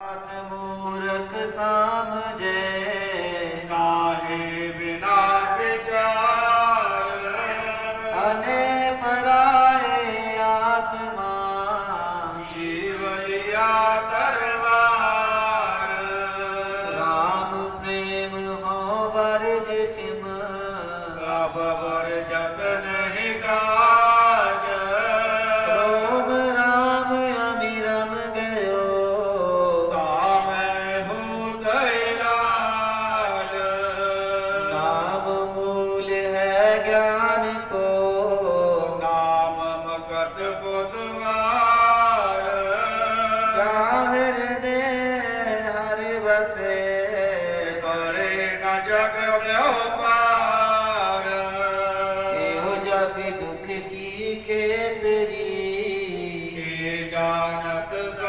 मूर्ख समझे नाहे बिना विचार। अने पराए आत्मा। जीवलिया तरवार राम प्रेम हो वर्ज किम ज्ञान को नाम भगत को द्वार ज़ाहिर बसे परे न जग व्यापार। जग दुख की खेतरी जानत सा